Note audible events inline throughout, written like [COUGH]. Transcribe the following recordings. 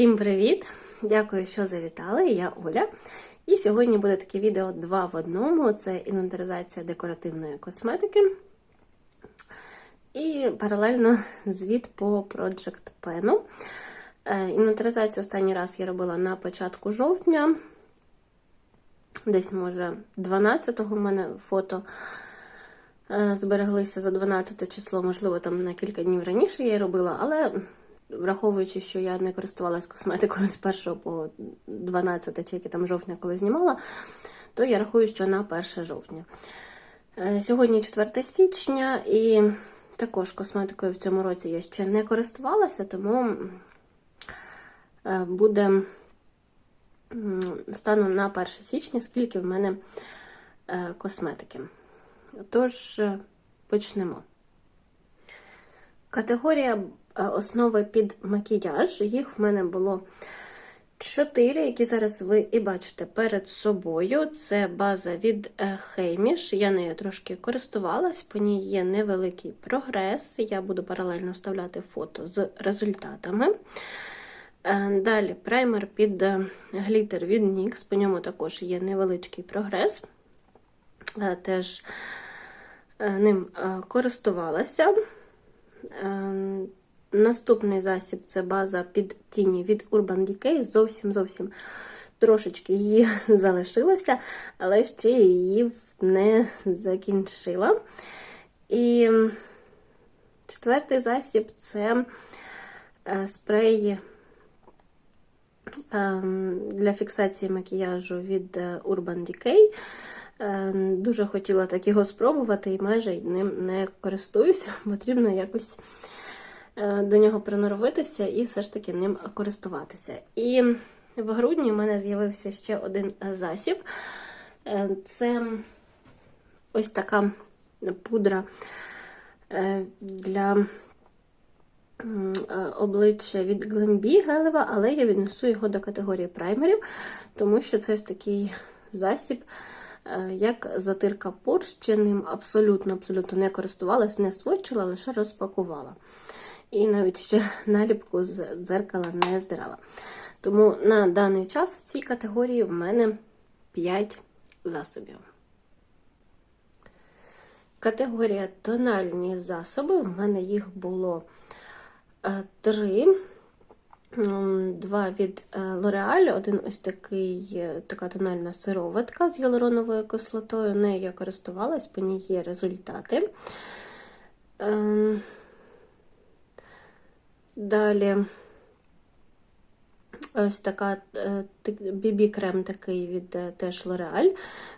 Всім привіт! Дякую, що завітали. Я Оля. І сьогодні буде таке відео два в одному: це інвентаризація декоративної косметики. І паралельно звіт по Project Pen. Е, Інвентаризацію останній раз я робила на початку жовтня. Десь, може, 12-го в мене фото е, збереглися за 12 число, можливо, там на кілька днів раніше я її робила, але враховуючи, що я не користувалась косметикою з 1 по 12 чи яке там жовтня, коли знімала, то я рахую, що на 1 жовтня. Е, Сьогодні 4 січня, і також косметикою в цьому році я ще не користувалася, тому е, буде станом на 1 січня, скільки в мене е, косметики. Тож, почнемо. Категорія основи під макіяж. Їх в мене було 4, які зараз ви і бачите перед собою. Це база від Хейміш. Я нею трошки користувалась, по ній є невеликий прогрес. Я буду паралельно вставляти фото з результатами. Е, Далі праймер під глітер від NYX, по ньому також є невеличкий прогрес. Е, Теж е, ним користувалася. Наступний засіб це база під тіні від Urban Decay. Зовсім зовсім трошечки її [LAUGHS] залишилося, але ще її не закінчила. І четвертий засіб це спрей для фіксації макіяжу від Urban Decay. Дуже хотіла так його спробувати і майже ним не користуюся. [LAUGHS] Потрібно якось до нього приноровитися і все ж таки ним користуватися. І в грудні в мене з'явився ще один засіб. Це ось така пудра для обличчя від Glambi гелева, але я віднесу його до категорії праймерів, тому що це ось такий засіб. Як затирка пор, ще ним абсолютно-абсолютно не користувалась, не сводчила, лише розпакувала. І навіть ще наліпку з дзеркала не здирала. Тому на даний час в цій категорії в мене 5 засобів. Категорія тональні засоби. В мене їх було 3. Два від L'Oreal, один ось такий, така тональна сироватка з гіалуроновою кислотою. Нею я користувалась, по ній є результати. Далі ось така бібі-крем такий від теж L'Oreal.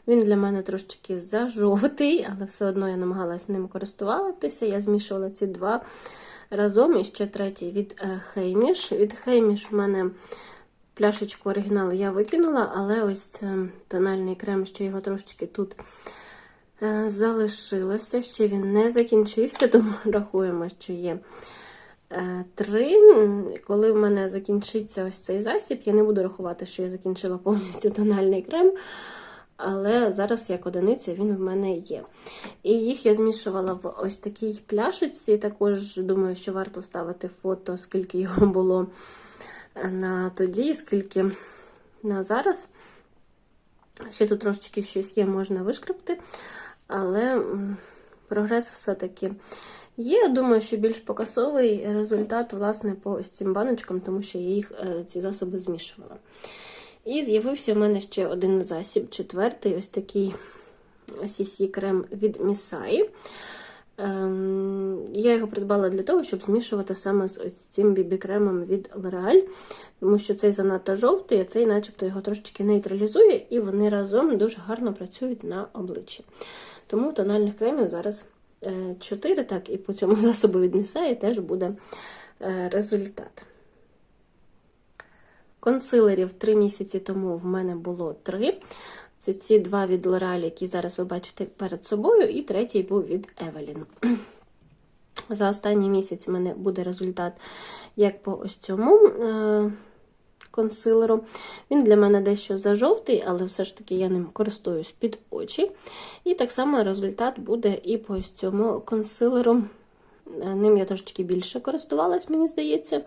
Він для мене трошечки зажовтий, але все одно я намагалась ним користуватися. Я змішувала ці два разом. І ще третій від Хейміш. Від Хейміш у мене пляшечку оригіналу я викинула, але ось тональний крем, ще його трошечки тут залишилося. Ще він не закінчився, [LAUGHS] тому рахуємо, що є. Три, коли в мене закінчиться ось цей засіб, я не буду рахувати, що я закінчила повністю тональний крем, але зараз, як одиниця, він в мене є. І їх я змішувала в ось такій пляшечці. Також думаю, що варто вставити фото, скільки його було на тоді, скільки на зараз. Ще тут трошечки щось є, можна вишкрепти, але прогрес все-таки. Є, Я думаю, що більш показовий результат, власне, по ось цим баночкам, тому що я їх ці засоби змішувала. І з'явився в мене ще один засіб, четвертий, ось такий CC крем від Місаї. Я його придбала для того, щоб змішувати саме з ось цим бібі-кремом від L'Oreal, тому що цей занадто жовтий, а цей, начебто, його трошечки нейтралізує, і вони разом дуже гарно працюють на обличчі. Тому тональних кремів зараз 4, так, і по цьому [LAUGHS] засобу від Місаї теж буде результат. Консилерів 3 місяці тому в мене було 3. Це ці два від L'Oreal, які зараз ви бачите перед собою, і третій був від Evelyn. [CLEARS THROAT] За останній місяць в мене буде результат як по ось цьому е консилеру. Він для мене дещо зажовтий, але все ж таки я ним користуюсь під очі. І так само результат буде і по цьому консилеру. Ним я трошечки більше користувалась, мені здається.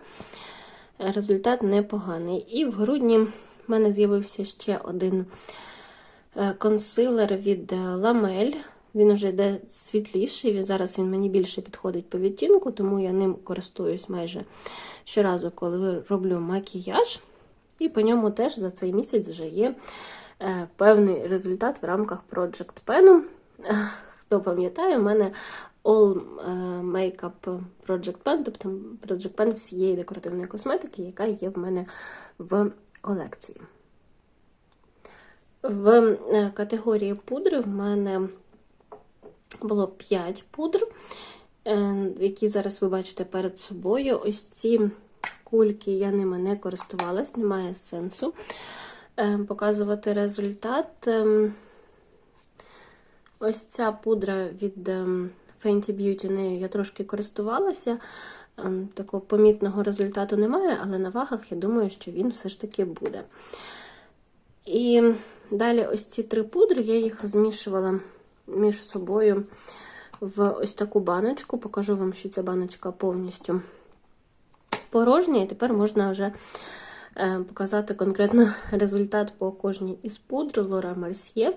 результат непоганий. І в грудні в мене з'явився ще один е, консилер від е, Ламель. Він вже йде світліший. Зараз він мені більше підходить по відтінку, тому я ним користуюсь майже щоразу, коли роблю макіяж. І по ньому теж за цей місяць вже є е, певний результат в рамках Project Pen. Хто пам'ятає, у мене All е, Makeup Project Pen, тобто Project Pen всієї декоративної косметики, яка є в мене в колекції. В е, категорії пудри в мене було 5 пудр, які зараз ви бачите перед собою. Ось ці кульки я ними не користувалась, немає сенсу е, показувати результат. Ем, Ось ця пудра від ем, Fenty Beauty, нею я трошки користувалася. Ем, Такого помітного результату немає, але на вагах я думаю, що він все ж таки буде. І далі ось ці три пудри, я їх змішувала між собою в ось таку баночку. Покажу вам, що ця баночка повністю порожня, і тепер можна вже е, показати конкретно [LAUGHS] результат по кожній із пудр Laura Mercier.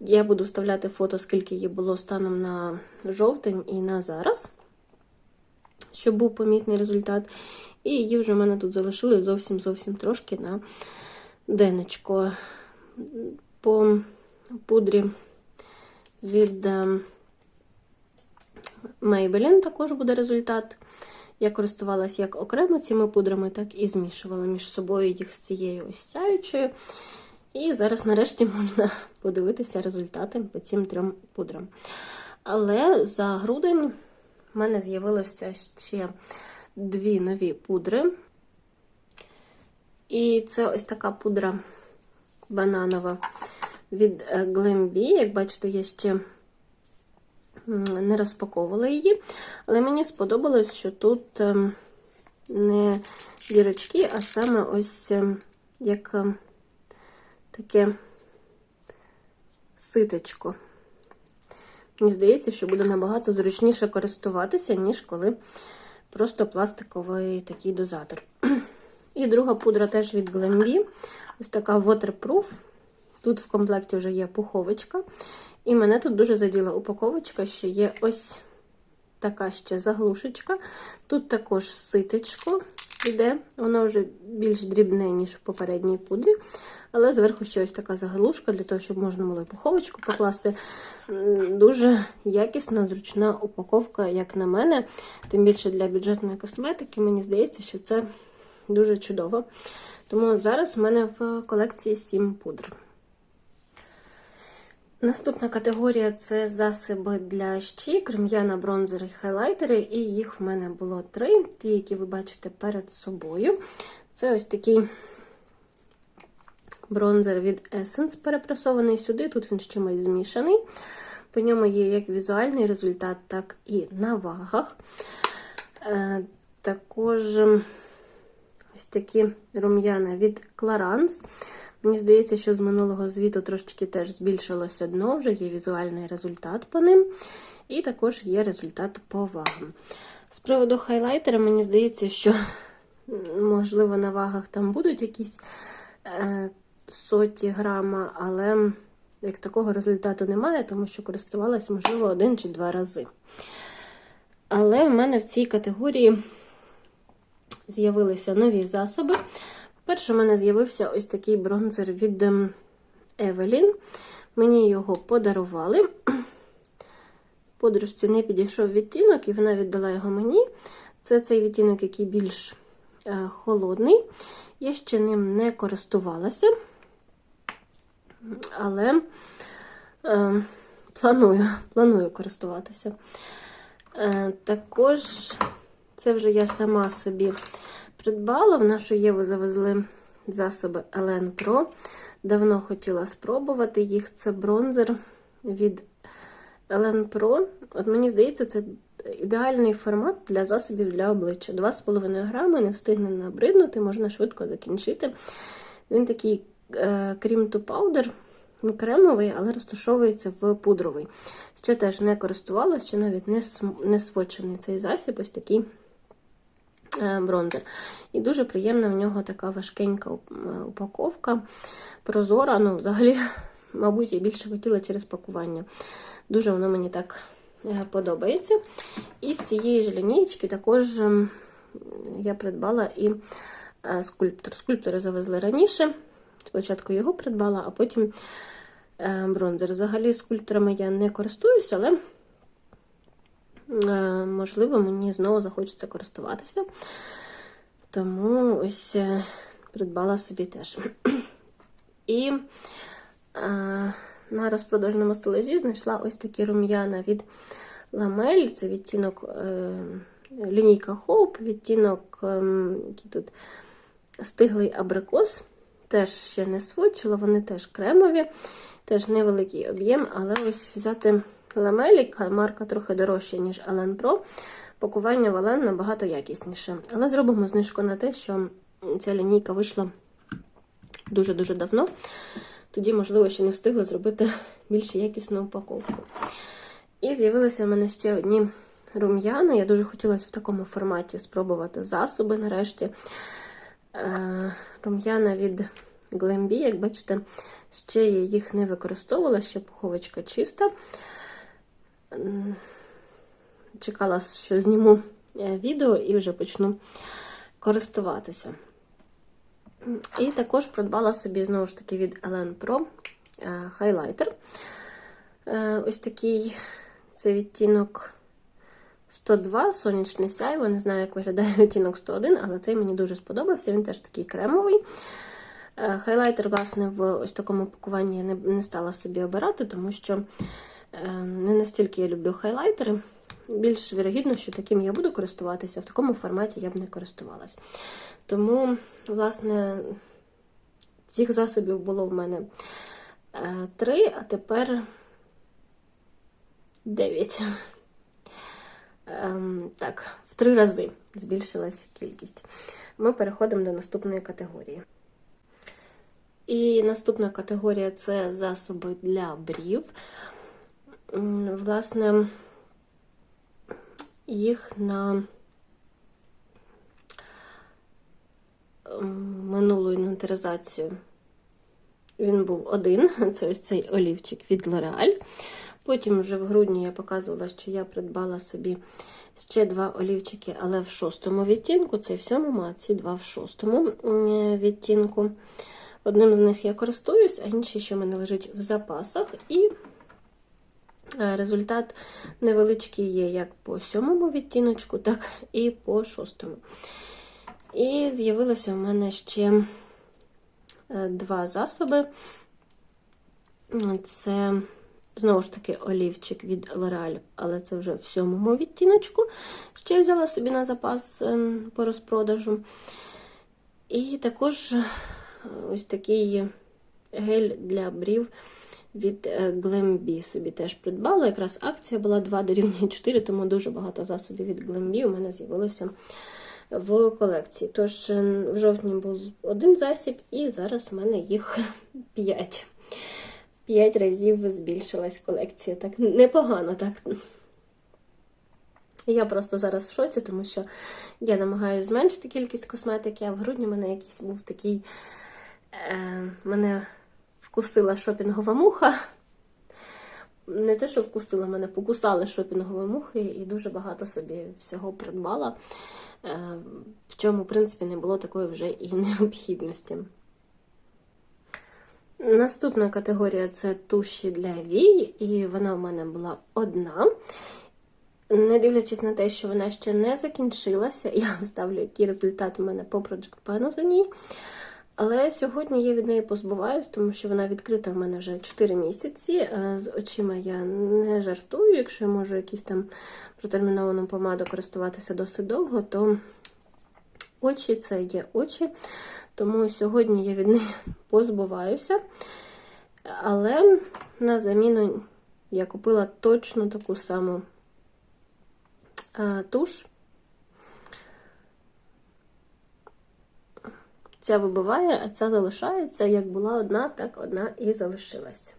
Я буду вставляти фото, скільки її було станом на жовтень і на зараз, щоб був помітний результат. І її вже в мене тут залишили зовсім-зовсім трошки на денечко. По пудрі від е, Maybelline також буде результат. Я користувалася як окремо цими пудрами, так і змішувала між собою їх з цією ось сяючою. І зараз, нарешті, [LAUGHS] можна подивитися результати по цим трьом пудрам. Але за грудень в мене з'явилося ще дві нові пудри. І це ось така пудра бананова від Glambi. Як бачите, я ще не розпаковувала її, але мені сподобалось, що тут ем, не дірочки, а саме ось ем, як ем, таке ситочко. Мені здається, що буде набагато зручніше користуватися, ніж коли просто пластиковий такий дозатор. І друга пудра теж від Glambi. Ось така waterproof. Тут в комплекті вже є пуховичка. І мене тут дуже заділа упаковочка, що є ось така ще заглушечка. Тут також ситечко йде, воно вже більш дрібне, ніж в попередній пудрі. Але зверху ще ось така заглушка, для того, щоб можна було і пуховочку покласти. Дуже якісна, зручна упаковка, як на мене. Тим більше для бюджетної косметики, мені здається, що це дуже чудово. Тому зараз в мене в колекції 7 пудр. Наступна категорія це засоби для щік, рум'яна, бронзери, хайлайтери, і їх в мене було три, ті, які ви бачите перед собою. Це ось такий бронзер від Essence, перепресований сюди. Тут він з чимось змішаний. По ньому є як візуальний результат, так і на вагах. Е, також ось такі рум'яна від Clarins. Мені здається, що з минулого звіту трошечки теж збільшилося дно, вже є візуальний результат по ним. І також є результат по вагам. З приводу хайлайтера, мені здається, що, можливо, на вагах там будуть якісь е, соті грама, але як такого результату немає, тому що користувалася, можливо, один чи два рази. Але в мене в цій категорії з'явилися нові засоби. Перше, в мене з'явився ось такий бронзер від Evelyn. Мені його подарували. [CLEARS THROAT] Подружці не підійшов відтінок, і вона віддала його мені. Це цей відтінок, який більш е, холодний. Я ще ним не користувалася, але е, планую планую користуватися. Е, також, це вже я сама собі придбала. В нашу Єву завезли засоби Elen Pro. Давно хотіла спробувати їх. Це бронзер від Elen Pro. От Мені здається, це ідеальний формат для засобів для обличчя. 2,5 грами, не встигне набриднути, можна швидко закінчити. Він такий крім powder, він кремовий, але розташовується в пудровий. Ще теж не користувалася, ще навіть не свочений цей засіб, ось такий бронзер. І дуже приємна в нього така важкенька упаковка, прозора. Ну, взагалі, [LAUGHS] мабуть, я більше хотіла через пакування. Дуже воно мені так е, подобається. І з цієї ж лінійки також ем, я придбала і е, скульптор. Скульптори завезли раніше. Спочатку його придбала, а потім е, бронзер. Взагалі, скульпторами я не користуюся, але е, можливо мені знову захочеться користуватися. Тому ось е, придбала собі теж. [CLEARS THROAT] І е, на розпродажному стележі знайшла ось такі рум'яна від ламель. Це відтінок е, лінійка Hope, відтінок, е, який тут стиглий абрикос. Теж ще не сводчила, вони теж кремові, теж невеликий об'єм, але ось взяти ламелі, марка трохи дорожча, ніж Allen Pro. Пакування в Allen набагато якісніше. Але зробимо знижку на те, що ця лінійка вийшла дуже-дуже давно. Тоді, можливо, ще не встигли зробити більш якісну упаковку. І з'явилися в мене ще одні рум'яна. Я дуже хотілося в такому форматі спробувати засоби нарешті. Е, Рум'яна від Glambi, як бачите, ще я їх не використовувала, ще пуховочка чиста. Чекала, що зніму е, відео і вже почну користуватися. І також придбала собі, знову ж таки, від Elen Pro е, хайлайтер. Е, Ось такий це відтінок 102, сонячне сяйво. Не знаю, як виглядає [LAUGHS] відтінок 101, але цей мені дуже сподобався. Він теж такий кремовий. Хайлайтер, власне, в ось такому пакуванні я не, стала собі обирати, тому що не настільки я люблю хайлайтери. Більш вірогідно, що таким я буду користуватися, в такому форматі я б не користувалась. Тому, власне, цих засобів було в мене е, три, а тепер дев'ять. Ем, так, в три рази збільшилась кількість. Ми переходимо до наступної категорії. І наступна категорія це засоби для брів. Власне, їх на минулу інвентаризацію він був один. [LAUGHS] Це ось цей олівчик від L'Oreal. Потім вже в грудні я показувала, що я придбала собі ще два олівчики, але в шостому відтінку. Це в сьомому, а ці два в шостому відтінку. Одним з них я користуюсь, а інший, що в мене лежить в запасах. І результат невеличкий є як по сьомому відтіночку, так і по шостому. І з'явилося в мене ще е, два засоби. Це, знову ж таки, олівчик від L'Oreal, але це вже в сьомому відтіночку. Ще взяла собі на запас ем, по розпродажу. І також е, ось такий гель для брів від Glambi собі теж придбала. Якраз акція була 2 дорівнює 4, тому дуже багато засобів від Glambi у мене з'явилося в колекції. Тож е, в жовтні був один засіб, і зараз в мене їх [LAUGHS] 5. 5 разів збільшилась колекція. Так непогано, так. Я просто зараз в шоці, тому що я намагаюся зменшити кількість косметики, а в грудні мене якийсь був такий. Е, мене вкусила шопінгова муха. Не те, що вкусила, мене покусали шопінгові мухи і дуже багато собі всього придбала, е, в чому, в принципі, не було такої вже і [LAUGHS] необхідності. Наступна категорія це туші для вій, і вона в мене була одна. Не дивлячись на те, що вона ще не закінчилася, [LAUGHS] я вам який результат у мене по Project Pen за ній. Але сьогодні я від неї позбуваюсь, тому що вона відкрита в мене вже 4 місяці. Е, З очима я не жартую. Якщо я можу якісь там протерміновану помаду користуватися досить довго, то очі це є очі. Тому сьогодні я від неї [LAUGHS] позбуваюся. Але на заміну я купила точно таку саму е, туш. Ця вибиває, а ця залишається. Як була одна, так одна і залишилась.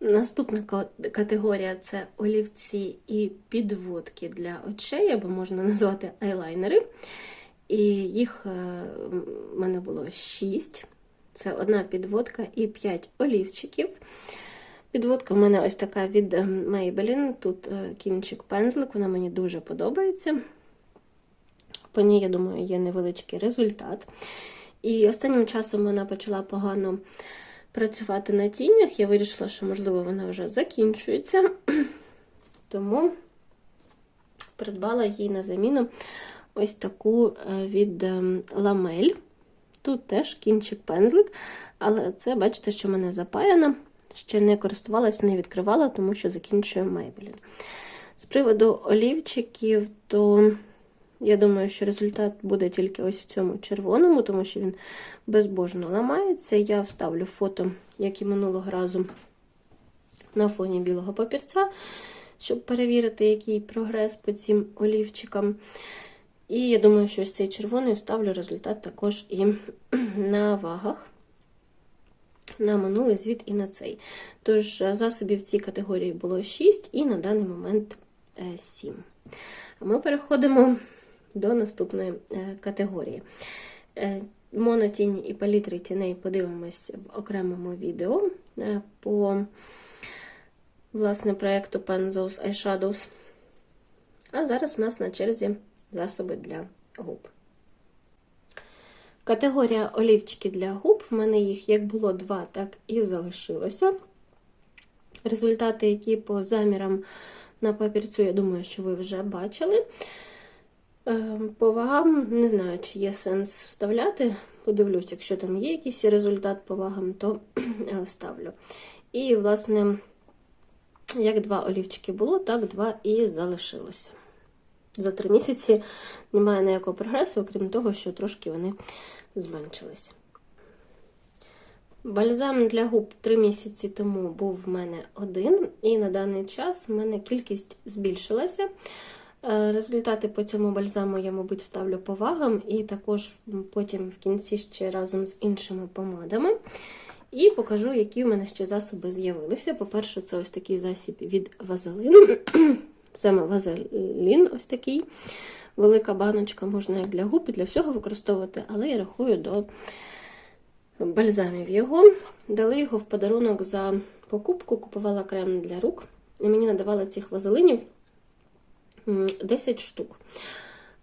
Наступна категорія це олівці і підводки для очей, або можна назвати айлайнери. І їх е, в мене було 6. Це одна підводка і 5 олівчиків. Підводка в мене ось така від е, Maybelline. Тут е, кінчик пензлик, вона мені дуже подобається. По ній, я думаю, є невеличкий результат. І останнім часом вона почала погано працювати на тінях. Я вирішила, що, можливо, вона вже закінчується. [CLEARS THROAT] Тому придбала їй на заміну ось таку е, від ем, ламель. Тут теж кінчик пензлик, але це, бачите, що в мене запаяна. Ще не користувалась, не відкривала, тому що закінчую Maybelline. З приводу олівчиків, то я думаю, що результат буде тільки ось в цьому червоному, тому що він безбожно ламається. Я вставлю фото, як і минулого разу, на фоні білого папірця, щоб перевірити, який прогрес по цим олівчикам. І я думаю, що ось цей червоний вставлю результат також і на вагах. На минулий звіт і на цей. Тож, засобів в цій категорії було 6 і на даний момент 7. А ми переходимо до наступної е, категорії. Е, Монотіні і палітри тіней подивимось в окремому відео е, по власне, проєкту Penzos Eyeshadows. А зараз у нас на черзі засоби для губ. Категорія олівчики для губ. В мене їх як було два, так і залишилося. Результати, які по замірам на папірцю, я думаю, що ви вже бачили. Е, По вагам, не знаю, чи є сенс вставляти. Подивлюсь, якщо там є якийсь результат по вагам, то [CLEARS THROAT] вставлю. І, власне, як два олівчики було, так два і залишилося. За три місяці немає ніякого прогресу, окрім того, що трошки вони зменшились. Бальзам для губ три місяці тому був в мене один, і на даний час в мене кількість збільшилася. Е, Результати по цьому бальзаму я, мабуть, вставлю по вагам, і також потім в кінці ще разом з іншими помадами. І покажу, які в мене ще засоби з'явилися. По-перше, це ось такий засіб від [CLEARS THROAT] Вазелин. Саме вазелін, ось такий. Велика баночка, можна як для губ і для всього використовувати, але я рахую до бальзамів його. Дали його в подарунок за покупку, купувала крем для рук. І мені надавали цих вазелинів 10 штук.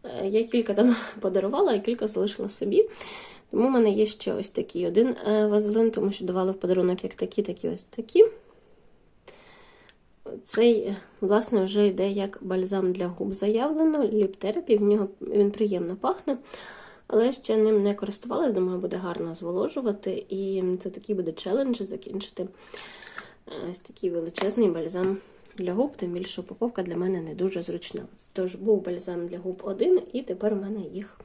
Е, Я кілька там [LAUGHS] подарувала, а кілька залишила собі. Тому в мене є ще ось такий один е, вазелин, тому що давали в подарунок як такі, так і ось такі. Цей, власне, вже йде як бальзам для губ заявлено, ліп-терапі, в нього він приємно пахне, але ще ним не користувалась, думаю, буде гарно зволожувати. І це такий буде челендж закінчити ось такий величезний бальзам для губ, тим більше упаковка для мене не дуже зручна. Тож був бальзам для губ один, і тепер у мене їх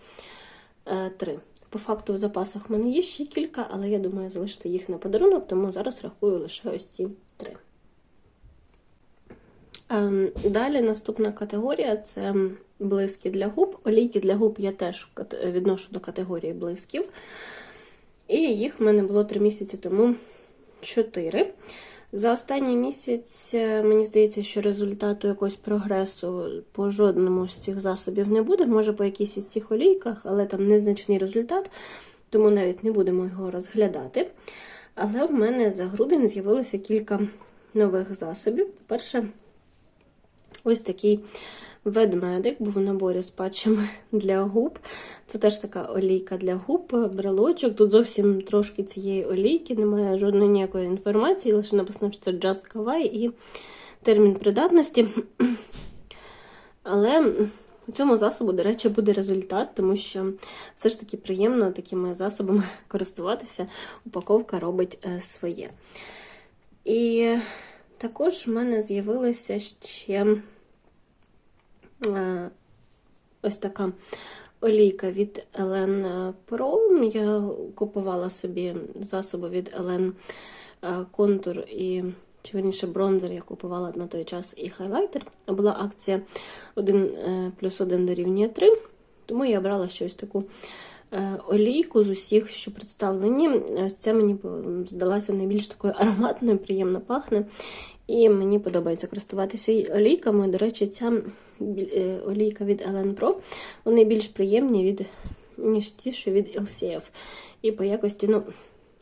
е, три. По факту в запасах в мене є ще кілька, але я думаю залишити їх на подарунок, тому зараз рахую лише ось ці три. Ем, Далі наступна категорія це блиски для губ. Олійки для губ я теж відношу до категорії блисків. І їх в мене було 3 місяці тому 4. За останній місяць мені здається, що результату якогось прогресу по жодному з цих засобів не буде. Може, по якійсь із цих олійках, але там незначний результат, тому навіть не будемо його розглядати. Але в мене за грудень з'явилося кілька нових засобів. По-перше, Ось такий ведмедик був в наборі з патчами [LAUGHS] для губ. Це теж така олійка для губ, брелочок. Тут зовсім трошки цієї олійки, немає жодної ніякої інформації, лише написано, що це Just Kawaii і термін придатності. [CLEARS THROAT] Але у цьому засобу, до речі, буде результат, тому що все ж таки приємно такими засобами [LAUGHS] користуватися. Упаковка робить своє. І також в мене з'явилася ще ось така олійка від Elen Pro. Я купувала собі засоби від Elen контур і, чи верніше, бронзер я купувала на той час і хайлайтер. Була акція 1 плюс 1 дорівнює 3, тому я брала щось таку е, олійку з усіх, що представлені. Ось ця мені здалася найбільш такою ароматною, приємно пахне. І мені подобається користуватися олійками. До речі, ця е, олійка від Ellen Pro, вони більш приємні, від, ніж ті, що від LCF. І по якості ну,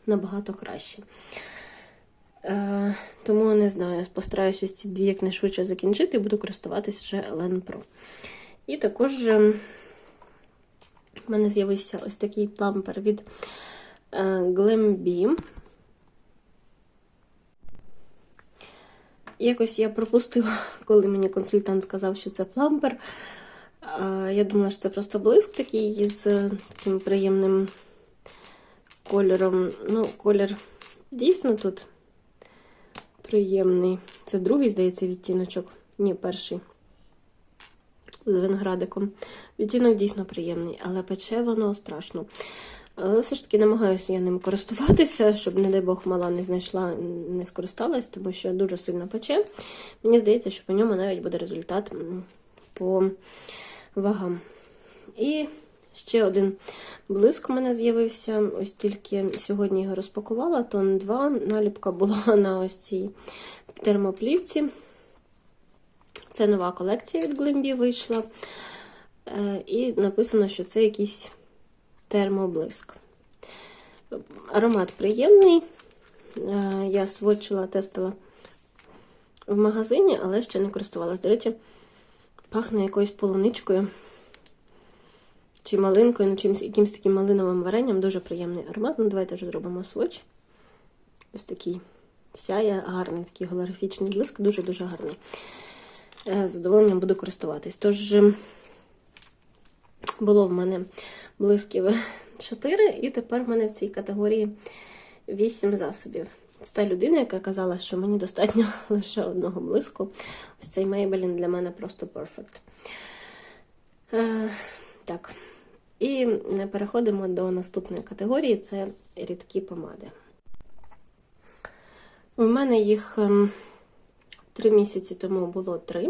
набагато краще. Е, тому не знаю, постараюся ці дві якнайшвидше закінчити і буду користуватися вже Ellen Pro. І також е, в мене з'явився ось такий плампер від е, Glambeam. Якось я пропустила, [LAUGHS] коли мені консультант сказав, що це плампер. Я думала, що це просто блиск такий з таким приємним кольором. Ну, колір дійсно тут приємний. Це другий, здається, відтіночок. Ні, перший. З виноградиком. Відтінок дійсно приємний, але пече воно страшно. Але все ж таки намагаюся я ним користуватися, щоб, не дай Бог, мала не знайшла, не скористалась, тому що дуже сильно пече. Мені здається, що по ньому навіть буде результат по вагам. І ще один блиск у мене з'явився. Ось тільки сьогодні його розпакувала. Тон 2. Наліпка була [LAUGHS] на ось цій термоплівці. Це нова колекція від Glimby вийшла. Е, і написано, що це якийсь термоблиск. Аромат приємний. Е, я сводчила, тестила в магазині, але ще не користувалась. До речі, пахне якоюсь полуничкою чи малинкою, ну, чимось, якимось таким малиновим варенням. Дуже приємний аромат. Ну, Давайте вже зробимо сводч. Ось такий сяє, гарний, такий голографічний блиск, дуже-дуже гарний. Е, з задоволенням буду користуватись. Тож, було в мене блисків 4, і тепер в мене в цій категорії 8 засобів. Це та людина, яка казала, що мені достатньо [LAUGHS] лише одного блиску. Ось цей Maybelline для мене просто перфект. Е, Так. І переходимо до наступної категорії це рідкі помади. У мене їх 3 ем, місяці тому було 3.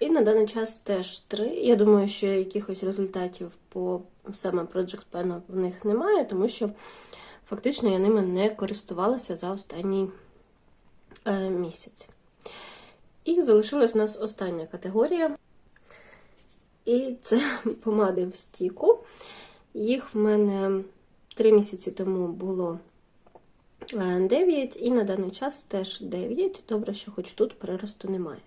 І на даний час теж 3. Я думаю, що якихось результатів по саме Project Pen в них немає, тому що фактично я ними не користувалася за останній е, місяць. І залишилась у нас остання категорія. І це [LAUGHS] помади в стіку. Їх в мене 3 місяці тому було 9, е, і на даний час теж 9. Добре, що хоч тут приросту немає.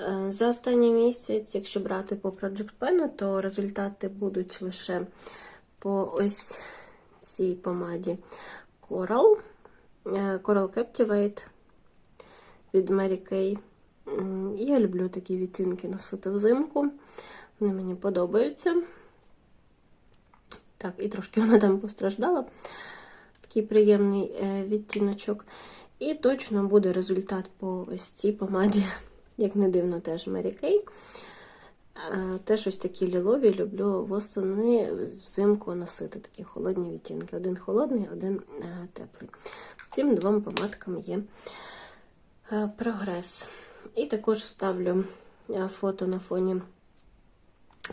Е, за останній місяць, якщо брати по Project Pen, то результати будуть лише по ось цій помаді Coral. Е, Coral Captivate від Mary Kay. Я люблю такі відтінки носити взимку. Вони мені подобаються. Так, і трошки вона там постраждала. Такий приємний е, відтіночок. І точно буде результат по ось цій помаді, як не дивно, теж Mary Kay. Теж ось такі лілові люблю восени взимку носити такі холодні відтінки. Один холодний, один е, теплий. Цим двом помадкам є е, прогрес. І також вставлю е, фото на фоні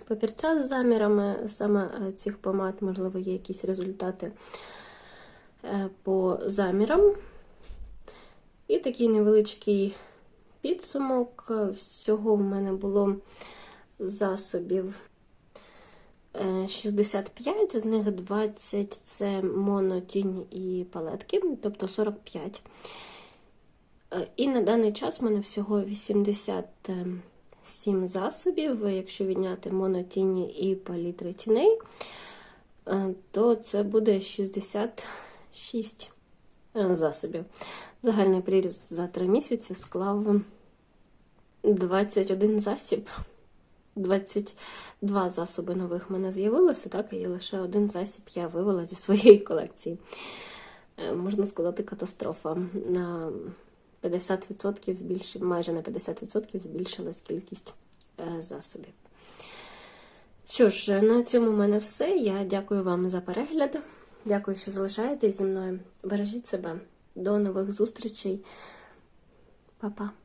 папірця з замірами саме цих помад, можливо, є якісь результати по замірам. І такий невеличкий підсумок. Всього в мене було засобів 65, з них 20 це монотінь і палетки, тобто 45. Е, і на даний час в мене всього 87 засобів. Якщо відняти монотіні і палітри тіней, е, то це буде 66 е, засобів. Загальний приріст за 3 місяці склав 21 засіб. 22 засоби нових в мене з'явилося, так, і лише один засіб я вивела зі своєї колекції. Можна сказати, катастрофа. На 50% збільшив, майже на 50% збільшилась кількість е, засобів. Що ж, на цьому в мене все. Я дякую вам за перегляд. Дякую, що залишаєтесь зі мною. Бережіть себе. До нових зустрічей. Па-па.